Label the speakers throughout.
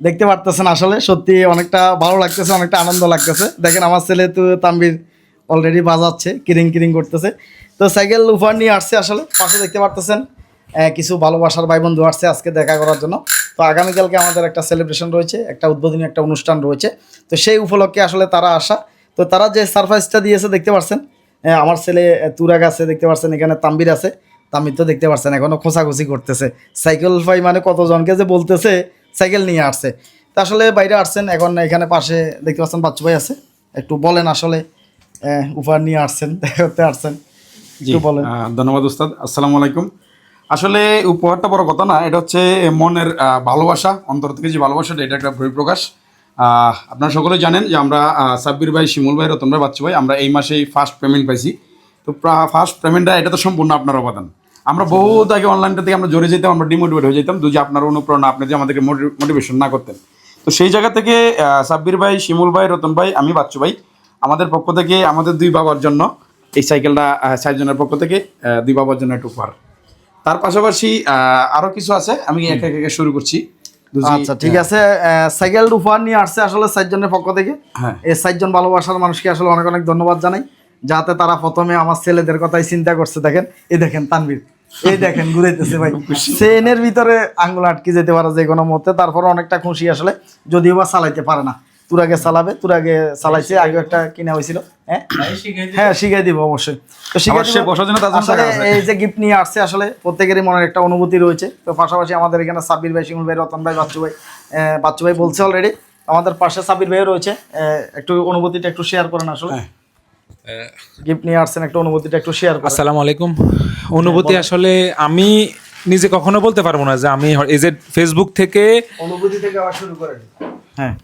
Speaker 1: দেখতে পারতেছেন আসলে, সত্যি অনেকটা ভালো লাগতেছে, অনেকটা আনন্দ লাগতেছে। দেখেন আমার ছেলে তো তাম্বির অলরেডি বাজাচ্ছে, কিরিং কিরিং করতেছে। তো সাইকেল উপহার নিয়ে আসছে আসলে, পাশে দেখতে পারতেছেন কিছু ভালোবাসার ভাই বন্ধু আসছে আজকে দেখা করার জন্য। তো আগামীকালকে আমাদের একটা সেলিব্রেশন রয়েছে, একটা উদ্বোধনী একটা অনুষ্ঠান রয়েছে। তো সেই উপলক্ষে আসলে তারা আসা। তো তারা যে সারপ্রাইজটা দিয়েছে, দেখতে পাচ্ছেন আমার ছেলে তুরাগ আছে, দেখতে পাচ্ছেন এখানে তাম্বির আছে তাম্বির তো দেখতে পাচ্ছেন এখনও খোঁচাখুচি করতেছে। সাইকেল ভাই মানে কতজনকে যে বলতেছে সাইকেল নিয়ে আসছে। তা আসলে বাইরে আসছেন এখন এখানে পাশে দেখতে পাচ্ছেন বাচ্চু ভাই আছে। একটু বলেন আসলে উপহার নিয়ে আসছেন দেখা করতে আসছেন একটু বলেন।
Speaker 2: ধন্যবাদ উস্তাদ আসসালামু আলাইকুম। আসলে উপহারটা বড় কথা না এটা হচ্ছে মনের ভালোবাসা অন্তর থেকে যে ভালোবাসাটা এটা একটা পরিপ্রকাশ আহ, আপনারা সকলে জানেন যে আমরা সাব্বির ভাই শিমুল ভাই রতন ভাই বাচ্চু ভাই আমরা এই মাসেই ফার্স্ট পেমেন্ট পাইছি। তো ফার্স্ট পেমেন্টটা এটা তো সম্পূর্ণ আপনার অবদান। আমরা বহুত আগে অনলাইনটা থেকে আমরা জড়ে যেতাম আমরা ডিমোটিভেট হয়ে যেতাম। যদি আপনার অনুপ্রেরণা আপনি যে আমাদেরকে মোটিভেশন না করতেন। তো সেই জায়গা থেকে সাব্বির ভাই শিমুল ভাই রতন ভাই আমি বাচ্চু ভাই আমাদের পক্ষ থেকে আমাদের দুই বাবার জন্য এই সাইকেলটা চারজনের পক্ষ থেকে দুই বাবার জন্য একটু উপহার। তার পাশাপাশি আহ, আরও কিছু আছে আমি এক এক শুরু করছি।
Speaker 1: আচ্ছা ঠিক আছে। আহ, সাইকেল উপহার নিয়ে আসছে আসলে চারজনের পক্ষ থেকে।
Speaker 2: হ্যাঁ।
Speaker 1: এই চারজন ভালোবাসার মানুষকে আসলে অনেক অনেক ধন্যবাদ জানাই। যাতে তারা প্রথমে আমার ছেলেদের কথাই চিন্তা করছে দেখেন। এই দেখেন তানভীর। এই দেখেন ঘুরাইতেছে ভাই। সেনের ভিতরে আঙ্গুল আটকে যেতে পারে যে কোনো মতে তারপর অনেকটা খুশি আসলে যদিও বা চালাইতে পারে না। তুরাগে চালাবে তুরাগে চালাইছে আগে একটা কিনা হয়েছিল। হ্যাঁ? হ্যাঁ শিখাই দিব অবশ্যই। তো শিখাই
Speaker 2: বসার জন্য
Speaker 1: আসলে এই যে গিফট নিয়ে আসছে আসলে প্রত্যেকেরই মনের একটা অনুভূতি রয়েছে। তো পাশাপাশি আমাদের এখানে সাব্বির ভাই শিমুল ভাই রতন ভাই বাচ্চু ভাই বাচ্চু ভাই বলছে অলরেডি আমাদের পাশে সাব্বির ভাইও রয়েছে। একটু অনুভূতিটা একটু শেয়ার করেন আসলে।
Speaker 2: হ্যাঁ।
Speaker 1: গিফট নিয়ে আসছেন একটা অনুভূতিটা একটু শেয়ার করেন।
Speaker 3: আসসালামু আলাইকুম। অনুভূতি আসলে আমি নিজে কখনো বলতে পারব না যে আমি এই যে ফেসবুক থেকে
Speaker 1: অনুভূতি থেকে আবার শুরু করেন। হ্যাঁ।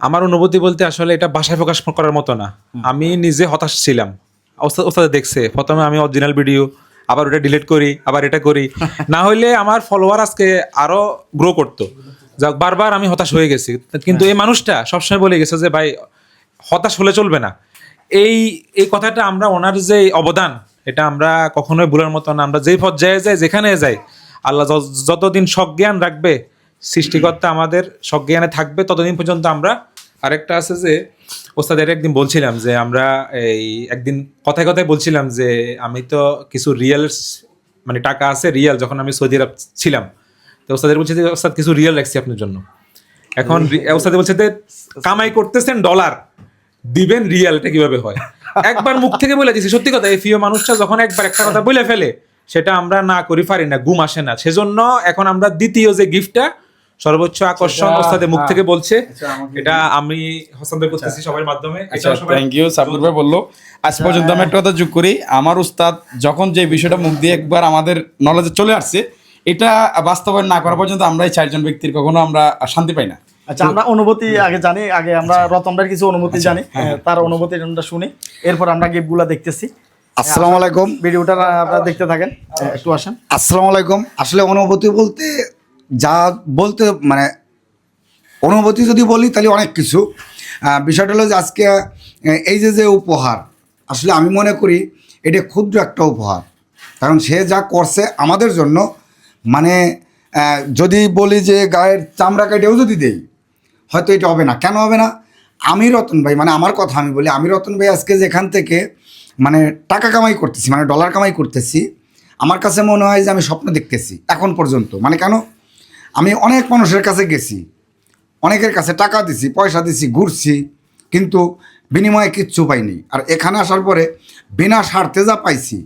Speaker 3: আমার অনুভূতি বলতে আসলে এটা ভাষায় প্রকাশ করার মতো না। আমি নিজে হতাশ ছিলাম। ওস্তাদ ওস্তাদ দেখছে। প্রথমে আমি অরিজিনাল ভিডিও আবার ওটা ডিলিট করি আবার এটা করি। না হইলে আমার ফলোয়ার আজকে আরও গ্রো করতো। যাক বারবার আমি হতাশ হয়ে গেছি। কিন্তু এই মানুষটা সবসময় বলে গেছে যে ভাই হতাশ হলে চলবে না। এই এই কথাটা আমরা ওনার যে অবদান এটা আমরা কখনোই ভুলার মতো না। আমরা যেই পর্যায়ে যাই যেখানে যাই আল্লাহ যতদিন সজ্ঞান রাখবে সৃষ্টিকর্তা আমাদের সজ্ঞানে থাকবে ততদিন পর্যন্ত আমরা আরেকটা আছে যে ওস্তাদের একদিন বলছিলাম যে আমরা এই একদিন কথায় কথায় বলছিলাম যে আমি তো কিছু রিয়েল মানে টাকা আছে রিয়েল যখন আমি সৌদি আরব ছিলাম। তো ওস্তাদের বলছে যে ওস্তাদ কিছু রিয়েল রাখছি আপনার জন্য। এখন রি- ওস্তাদ বলছে যে কামাই করতেছেন ডলার দিবেন রিয়াল এটা কীভাবে হয়? একবার মুখ থেকে বলে দিছি সত্যি কথা এই প্রিয় মানুষটা যখন একবার একটা কথা বলে ফেলে সেটা আমরা না করি পারি না ঘুম আসে না। সেজন্য এখন আমরা দ্বিতীয় যে গিফটটা সর্বোচ্চ আকর্ষণ ওস্তাদের মুখ থেকে বলছে এটা আমি হস্তান্তর করতেছি সবার মাধ্যমে।
Speaker 2: আচ্ছা থ্যাংক ইউ সাব্বির ভাই বলল। আজ পর্যন্ত আমি একটা কথা যোগ করি আমার উস্তাদ যখন যে বিষয়টা মুখ দিয়ে একবার আমাদের নলেজে চলে আসছে এটা বাস্তবায়ন না করা পর্যন্ত আমরা এই চারজন ব্যক্তির কখনো আমরা শান্তি পাই না।
Speaker 1: আচ্ছা আমরা অনুভূতি আগে জানি আগে আমরা রতন ভাইয়ের কিছু অনুভূতি জানি তার অনুভূতি আমরা শুনি। এরপর আমরা গিফটগুলো দেখতেছি।
Speaker 4: আসসালামু আলাইকুম।
Speaker 1: ভিডিওটা আপনারা দেখতে থাকেন। একটু আসেন।
Speaker 4: আসসালামু আলাইকুম। আসলে অনুভূতি বলতে যা বলতে মানে অনুভূতি যদি বলি তাহলে অনেক কিছু। বিষয়টা হলো যে আজকে এই যে যে উপহার আসলে আমি মনে করি এটা ক্ষুদ্র একটা উপহার। কারণ সে যা করছে আমাদের জন্য মানে যদি বলি যে গায়ের চামড়া কেটেও যদি দেই হয়তো এটা হবে না। কেন হবে না? আমি রতন ভাই মানে আমার কথা আমি বলি আমি রতন ভাই আজকে যেখান থেকে মানে টাকা কামাই করতেছি মানে ডলার কামাই করতেছি, আমার কাছে মনে হয় যে আমি স্বপ্ন দেখতেছি, এখন পর্যন্ত। মানে কেন? আমি অনেক মানুষের কাছে গেছি, অনেকের কাছে টাকা দিছি, পয়সা দিছি, ঘুরছি, কিন্তু বিনিময়ে কিচ্ছু পাইনি। আর এখানে আসার পরে বিনা স্বার্থে যা পাইছি,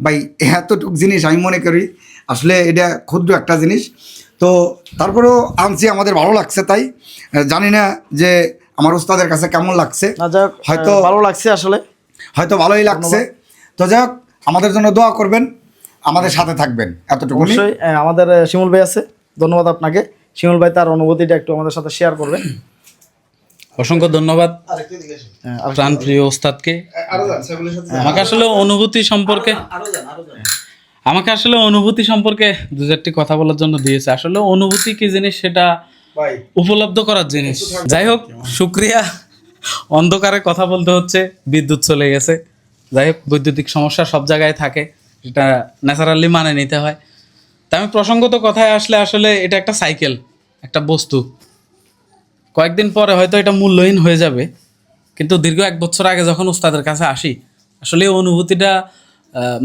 Speaker 4: ভাই, এতটুক জিনিস আমি মনে করি, আসলে এটা ক্ষুদ্র একটা জিনিস তো তারপরেও আনছি আমাদের ভালো লাগছে তাই। জানি না যে আমার উস্তাদের কাছে কেমন লাগছে। হয়তো
Speaker 1: ভালো লাগছে আসলে।
Speaker 4: হয়তো ভালোই লাগছে। তো যাই হোক আমাদের জন্য দোয়া করবেন আমাদের সাথে থাকবেন এতটুকু
Speaker 1: অবশ্যই আমাদের শিমুল ভাই আছে ধন্যবাদ আপনাকে। শিমুল ভাই তার অনুভূতিটা একটু আমাদের সাথে শেয়ার করবেন।
Speaker 5: অসংখ্য ধন্যবাদ প্রাণ প্রিয় ওস্তাদকে। আমাকে আসলে অনুভূতি সম্পর্কে আমাকে আসলে অনুভূতি সম্পর্কে দু চারটি কথা বলার জন্য দিয়েছে। আসলে অনুভূতি কি জিনিস সেটা উপলব্ধ করার জিনিস। যাই হোক শুক্রিয়া। অন্ধকারে কথা বলতে হচ্ছে বিদ্যুৎ চলে গেছে। যাই হোক বৈদ্যুতিক সমস্যা সব জায়গায় থাকে এটা ন্যাচারালি মানে নিতে হয়। তা আমি প্রসঙ্গত কথায় আসলে আসলে এটা একটা সাইকেল একটা বস্তু। কয়েকদিন পরে হয়তো এটা মূল্যহীন হয়ে যাবে কিন্তু দীর্ঘ এক বছর আগে যখন উস্তাদের কাছে আসি আসলে অনুভূতিটা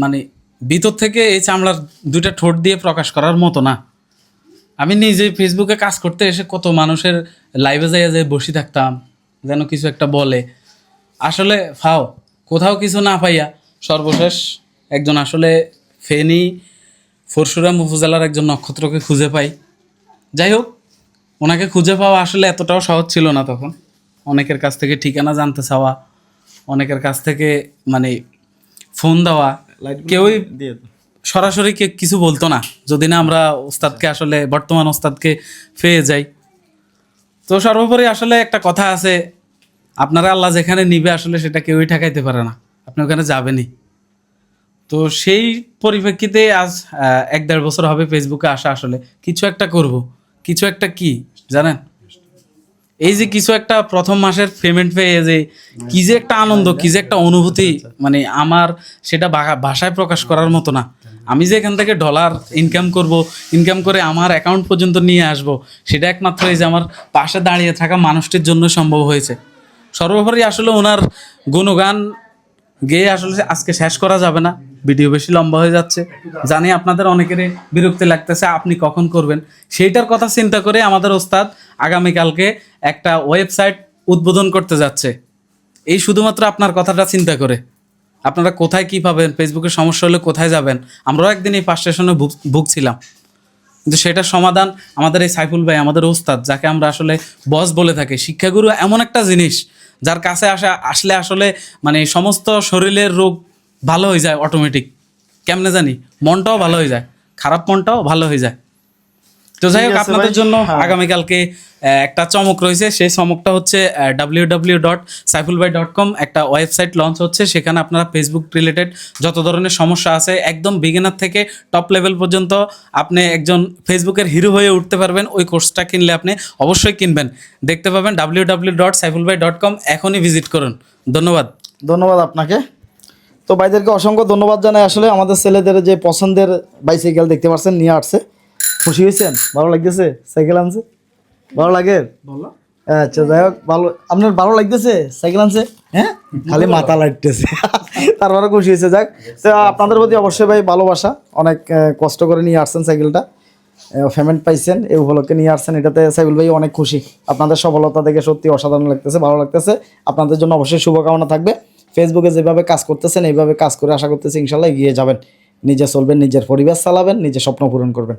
Speaker 5: মানে ভিতর থেকে এই চামড়ার দুইটা ঠোঁট দিয়ে প্রকাশ করার মতো না। আমি নিজে ফেসবুকে কাজ করতে এসে কত মানুষের লাইভে যাইয়া যাই বসে থাকতাম, যেন কিছু একটা বলে। আসলে ফাও, কোথাও কিছু না পাইয়া সর্বশেষ একজন আসলে ফেনী ফরশুরাম উপজেলার একজন নক্ষত্রকে খুঁজে পাই। যাই হোক, ওনাকে খুঁজে পাওয়া আসলে এতটাও সহজ ছিল না তখন। অনেকের কাছ থেকে ঠিকানা জানতে চাওয়া, অনেকের কাছ থেকে মানে ফোন দেওয়া কেউই সরাসরি কে কিছু বলতো না যদি না আমরা ওস্তাদকে আসলে বর্তমান ওস্তাদকে পেয়ে যাই। তো সর্বোপরি আসলে একটা কথা আছে আপনারা আল্লাহ যেখানে নিবে আসলে সেটা কেউই ঠেকাইতে পারে না আপনি ওখানে যাবেনই। তো সেই পরিপ্রেক্ষিতে আজ এক দেড় বছর হবে ফেসবুকে আসা আসলে কিছু একটা করব কিছু একটা কি জানেন? এই যে কিছু একটা প্রথম মাসের পেমেন্ট পেয়ে যে কি যে একটা আনন্দ, কি যে একটা অনুভূতি মানে আমার সেটা ভাষায় প্রকাশ করার মতো না। আমি যে এখান থেকে ডলার ইনকাম করব ইনকাম করে আমার অ্যাকাউন্ট পর্যন্ত নিয়ে আসব, সেটা একমাত্র এই যে আমার পাশে দাঁড়িয়ে থাকা মানুষটির জন্য সম্ভব হয়েছে। সর্বোপরি আসলে ওনার গুণগান গেয়ে আসলে আজকে শেষ করা যাবে না। ভিডিও বেশি লম্বা হয়ে যাচ্ছে। জানি আপনাদের অনেকেরই বিরক্তি লাগতেছে, আপনি কখন করবেন? সেইটার কথা চিন্তা করে আমাদের ওস্তাদ আগামীকালকে একটা ওয়েবসাইট উদ্বোধন করতে যাচ্ছে। এই শুধুমাত্র আপনার কথাটা চিন্তা করে। আপনারা কোথায় কি পাবেন, ফেসবুকে সমস্যা হলে কোথায় যাবেন? আমরাও একদিন এই পাঁচ স্টেশনে ভুগ- ভুগছিলাম। কিন্তু সেটার সমাধান আমাদের এই সাইফুল ভাই, আমাদের ওস্তাদ, যাকে আমরা আসলে বস বলে থাকি, শিক্ষাগুরু এমন একটা জিনিস, যার কাছে আসা, আসলে আসলে মানে সমস্ত শরীরের রোগ ভালো হয়ে যায় অটোমেটিক কেমনে জানি? মনটাও ভালো হয়ে যায়। খারাপ মনটাও ভালো হয়ে যায়। তো যাই হোক আপনাদের জন্য
Speaker 1: হ্যাঁ।
Speaker 5: আগামীকালকে একটা চমক রয়েছে। সেই চমকটা হচ্ছে W W dot Saifulbhai dot com একটা ওয়েবসাইট লঞ্চ হচ্ছে। সেখানে আপনারা ফেসবুক রিলেটেড যত ধরনের সমস্যা আছে একদম বিগিনার থেকে টপ লেভেল পর্যন্ত আপনি একজন ফেসবুকের হিরো হয়ে উঠতে পারবেন। ওই কোর্সটা কিনলে আপনি অবশ্যই কিনবেন। দেখতে পাবেন W W dot Saifulbhai dot com এখনই ভিজিট করুন। ধন্যবাদ।
Speaker 1: ধন্যবাদ আপনাকে। তো ভাইদেরকে অসংখ্য ধন্যবাদ জানাই। আসলে আমাদের ছেলেদের যে পছন্দের বাইসাইকেল দেখতে পাচ্ছেন নিয়ে আসছে। খুশি হয়েছেন? ভালো লাগতেছে? সাইকেল আনছে? ভালো লাগে? আচ্ছা যাই হোক ভালো আপনার ভালো লাগতেছে? সাইকেল আনছে? হ্যাঁ? খালি মাথা লাগতেছে। তারপরে খুশি হয়েছে। যাক তো আপনাদের প্রতি অবশ্যই ভাই ভালোবাসা। অনেক কষ্ট করে নিয়ে আসছেন সাইকেলটা। পেমেন্ট পাইছেন এই উপলক্ষে নিয়ে আসছেন। এটাতে সাইবুল ভাই অনেক খুশি। আপনাদের সফলতা দেখে সত্যি অসাধারণ লাগতেছে ভালো লাগতেছে। আপনাদের জন্য অবশ্যই শুভকামনা থাকবে। ফেসবুকে যেভাবে কাজ করতেছেন এইভাবে কাজ করে আশা করতেছি ইনশাল্লাহ এগিয়ে যাবেন। নিজে চলবেন নিজের পরিবেশ চালাবেন নিজের স্বপ্ন পূরণ করবেন।